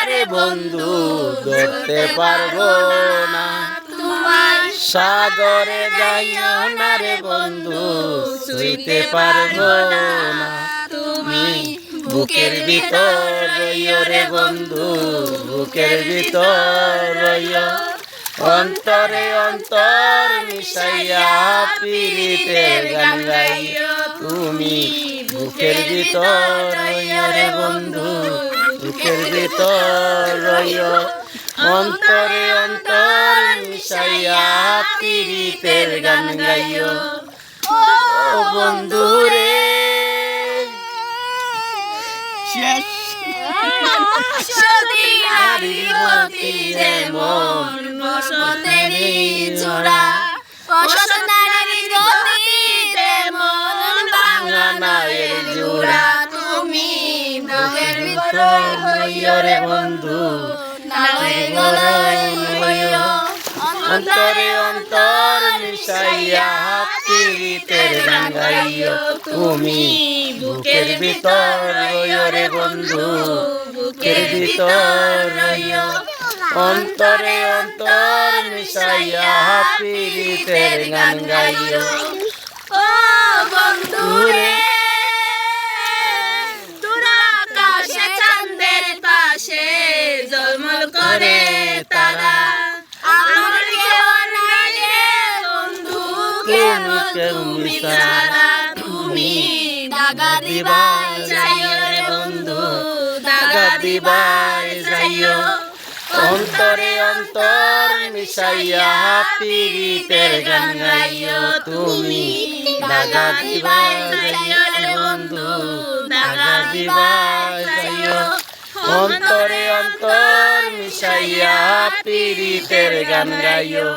আরে বন্ধু, ধরতে পারব না। তোমার সাগরে যাইও না রে বন্ধু, ছুঁইতে পারব না। তুমি বুকের ভিতর রইও রে বন্ধু, বুকের ভিতর রইও। অন্তরে অন্তর মিশাইয়া পীড়িতের গান গাইও। তুমি বুকের ভিতর রইও রে বন্ধু। বুকের ভিতর রইও অন্তরে অন্তর মিশাইয়া পীড়িতের গান গাইও ও বন্ধু রে শেষ। সতী নারীবতী যেমন বসন্তেরই চূড়া বসন্তারি গতি যেমন বাংলা নায়ের জোড়া। বন্ধু গলায় হইও অন্তরে অন্তর মিশাইয়া তুমি। বুকের ভিতর রে বন্ধু, বুকের ভিতর অন্তরে অন্তর মিশাইয়া পীড়িতের গান গাইও। ও বন্ধু তুমি ছাড়া তুমি দাগা দিবাই যাইও রে বন্ধু, দাগা দিবাই যাইও। অন্তরে অন্তর মিশাইয়া পীড়িতের গান গাইও, তুমি দাগা দিবাই যাইও রে বন্ধু, দাগা দিবাই যাইও। অন্তরে অন্তর মিশাইয়া পীড়িতের গান গাইও।